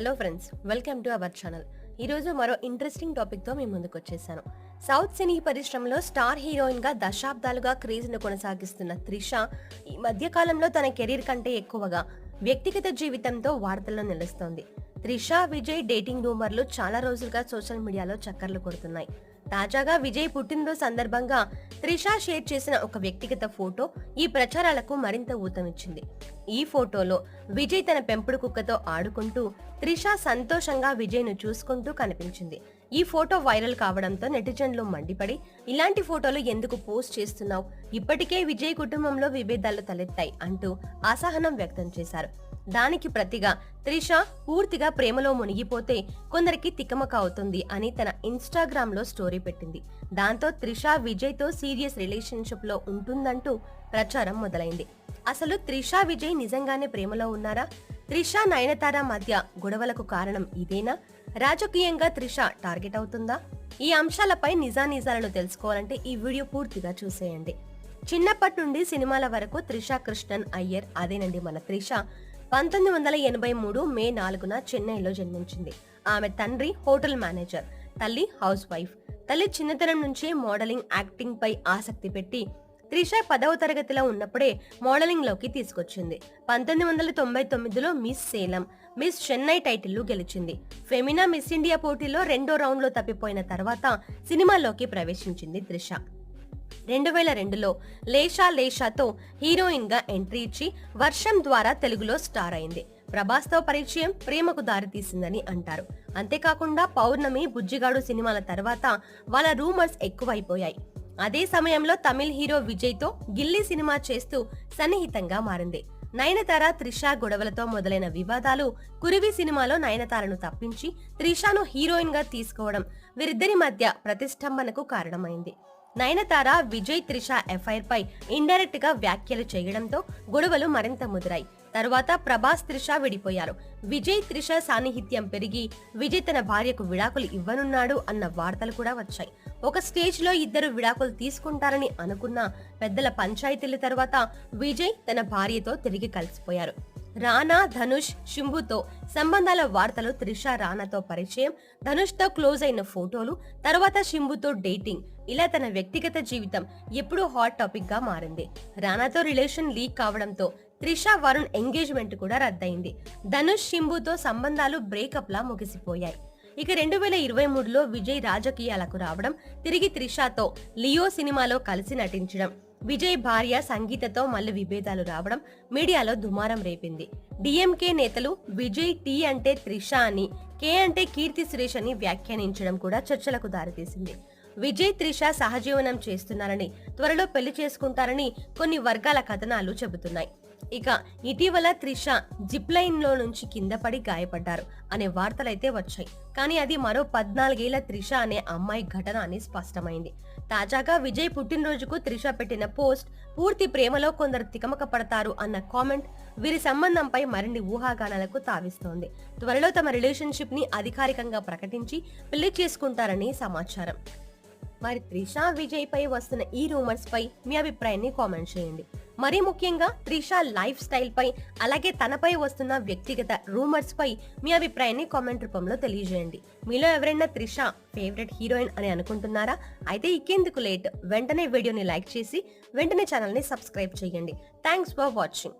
Hello friends welcome to our channel ఈరోజు మరో interesting టాపిక్తో మీ ముందుకు వచ్చేసాను. సౌత్ సినీ పరిశ్రమలో స్టార్ హీరోయిన్గా దశాబ్దాలుగా క్రేజ్ను కొనసాగిస్తున్న త్రిష ఈ మధ్య కాలంలో తన కెరీర్ కంటే ఎక్కువగా వ్యక్తిగత జీవితంతో వార్తల్లో నిలుస్తోంది. త్రిష విజయ్ డేటింగ్ రూమర్లు చాలా రోజులుగా సోషల్ మీడియాలో చక్కర్లు కొడుతున్నాయి. తాజాగా విజయ్ పుట్టినరోజు సందర్భంగా త్రిష షేర్ చేసిన ఒక వ్యక్తిగత ఫోటో ఈ ప్రచారాలకు మరింత ఊతమిచ్చింది. ఈ ఫోటోలో విజయ్ తన పెంపుడు కుక్కతో ఆడుకుంటూ త్రిష సంతోషంగా విజయ్ను చూసుకుంటూ కనిపించింది. ఈ ఫోటో వైరల్ కావడంతో నెటిజన్లు మండిపడి ఇలాంటి ఫోటోలు ఎందుకు పోస్ట్ చేస్తున్నావు? ఇప్పటికే విజయ్ కుటుంబంలో విభేదాలు తలెత్తాయి అంటూ అసహనం వ్యక్తం చేశారు. దానికి ప్రతిగా త్రిష పూర్తిగా ప్రేమలో మునిగిపోతే కొందరికి తికమక అవుతుంది అని తన ఇన్స్టాగ్రామ్లో స్టోరీ పెట్టింది. దాంతో త్రిష విజయ్తో సీరియస్ రిలేషన్షిప్లో ఉంటుందంటూ ప్రచారం మొదలైంది. అసలు త్రిష విజయ్ నిజంగానే ప్రేమలో ఉన్నారా? త్రిష నయనతార మధ్య గొడవలకు కారణం ఇదేనా? రాజకీయంగా త్రిష టార్గెట్ అవుతుందా? ఈ అంశాలపై నిజానిజాలను తెలుసుకోవాలంటే ఈ వీడియో పూర్తిగా చూసేయండి. చిన్నప్పటి నుండి సినిమాల వరకు త్రిష కృష్ణన్ అయ్యర్ అదేనండి మన త్రిష. పంతొమ్మిది వందల ఎనభై మూడు మే నాలుగున చెన్నైలో జన్మించింది. ఆమె తండ్రి హోటల్ మేనేజర్ తల్లి హౌస్ వైఫ్. తల్లి చిన్నతనం నుంచే మోడలింగ్ యాక్టింగ్ పై ఆసక్తి పెట్టి త్రిష పదవ తరగతిలో ఉన్నప్పుడే మోడలింగ్లోకి తీసుకొచ్చింది. పంతొమ్మిది వందల తొంభై తొమ్మిదిలో మిస్ సేలం మిస్ చెన్నై టైటిల్లు గెలిచింది. ఫెమినా మిస్ ఇండియా పోటీలో రెండో రౌండ్లో తప్పిపోయిన తర్వాత సినిమాలోకి ప్రవేశించింది త్రిష. రెండు వేల రెండులో లేషా లేషాతో హీరోయిన్గా ఎంట్రీ ఇచ్చి వర్షం ద్వారా తెలుగులో స్టార్ అయింది. ప్రభాస్తో పరిచయం ప్రేమకు దారితీసిందని అంటారు. అంతేకాకుండా పౌర్ణమి బుజ్జిగాడు సినిమాల తర్వాత వాళ్ళ రూమర్స్ ఎక్కువైపోయాయి. అదే సమయంలో తమిళ్ హీరో విజయ్తో గిల్లీ సినిమా చేస్తూ సన్నిహితంగా మారింది. నయనతార త్రిష గొడవలతో మొదలైన వివాదాలు కురివి సినిమాలో నయనతారను తప్పించి త్రిషాను హీరోయిన్గా తీసుకోవడం వీరిద్దరి మధ్య ప్రతిష్టంభనకు కారణమైంది. Nayanthara Vijay Trisha F I R పై ఇండైరెక్ట్గా వ్యాఖ్యలు చేయడంతో గొడవలు మరింత ముదిరాయి. తరువాత ప్రభాస్ త్రిష విడిపోయారు. విజయ్ త్రిష సాన్నిహిత్యం పెరిగి విజయ్ తన భార్యకు విడాకులు ఇవ్వనున్నాడు అన్న వార్తలు కూడా వచ్చాయి. ఒక స్టేజ్లో ఇద్దరు విడాకులు తీసుకుంటారని అనుకున్న పెద్దల పంచాయతీల తర్వాత విజయ్ తన భార్యతో తిరిగి కలిసిపోయారు. రానా ధనుష్ శుంభుతో సంబంధాల వార్తలు త్రిష రానాతో పరిచయం. ధనుష్తో క్లోజ్ అయిన ఫోటోలు తర్వాత శింభుతో డేటింగ్. ఇలా తన వ్యక్తిగత జీవితం ఎప్పుడూ హాట్ టాపిక్గా మారింది. రానాతో రిలేషన్ లీక్ కావడంతో త్రిష వరుణ్ ఎంగేజ్మెంట్ కూడా రద్దయింది. ధనుష్ శింభుతో సంబంధాలు బ్రేకప్ లా ముగిసిపోయాయి. ఇక రెండు వేల ఇరవై మూడులో విజయ్ రాజకీయాలకు రావడం తిరిగి త్రిషాతో లియో సినిమాలో కలిసి నటించడం. విజయ్ భార్య సంగీతతో మళ్ళీ విభేదాలు రావడం మీడియాలో దుమారం రేపింది. డిఎంకే నేతలు విజయ్ టీ అంటే త్రిష అని కే అంటే కీర్తి సురేష్ అని వ్యాఖ్యానించడం కూడా చర్చలకు దారితీసింది. విజయ్ త్రిష సహజీవనం చేస్తున్నారని త్వరలో పెళ్ళి చేసుకుంటారని కొన్ని వర్గాల కథనాలు చెబుతున్నాయి. ఇక ఇటీవల త్రిష జిప్ లైన్లో నుంచి కింద పడి గాయపడ్డారు అనే వార్తలైతే వచ్చాయి. కానీ అది మరో పద్నాలుగేళ్ళ త్రిష అనే అమ్మాయి ఘటన అని స్పష్టమైంది. తాజాగా విజయ్ పుట్టినరోజుకు త్రిష పెట్టిన పోస్ట్ పూర్తి ప్రేమలో కొందరు తికమక పడతారు అన్న కామెంట్ వీరి సంబంధంపై మరిన్ని ఊహాగానాలకు తావిస్తోంది. త్వరలో తమ రిలేషన్షిప్ని అధికారికంగా ప్రకటించి పెళ్ళి చేసుకుంటారని సమాచారం. మరి త్రిష విజయ్ పై వస్తున్న ఈ రూమర్స్ పై మీ అభిప్రాయాన్ని కామెంట్ చేయండి. మరీ ముఖ్యంగా త్రిష లైఫ్ స్టైల్ పై అలాగే తనపై వస్తున్న వ్యక్తిగత రూమర్స్ పై మీ అభిప్రాయాన్ని కామెంట్ రూపంలో తెలియజేయండి. మీలో ఎవరైనా త్రిష ఫేవరెట్ హీరోయిన్ అని అనుకుంటున్నారా? అయితే ఇకేందుకు లేట్? వెంటనే వీడియోని లైక్ చేసి వెంటనే ఛానల్ని సబ్స్క్రైబ్ చేయండి. Thanks for watching.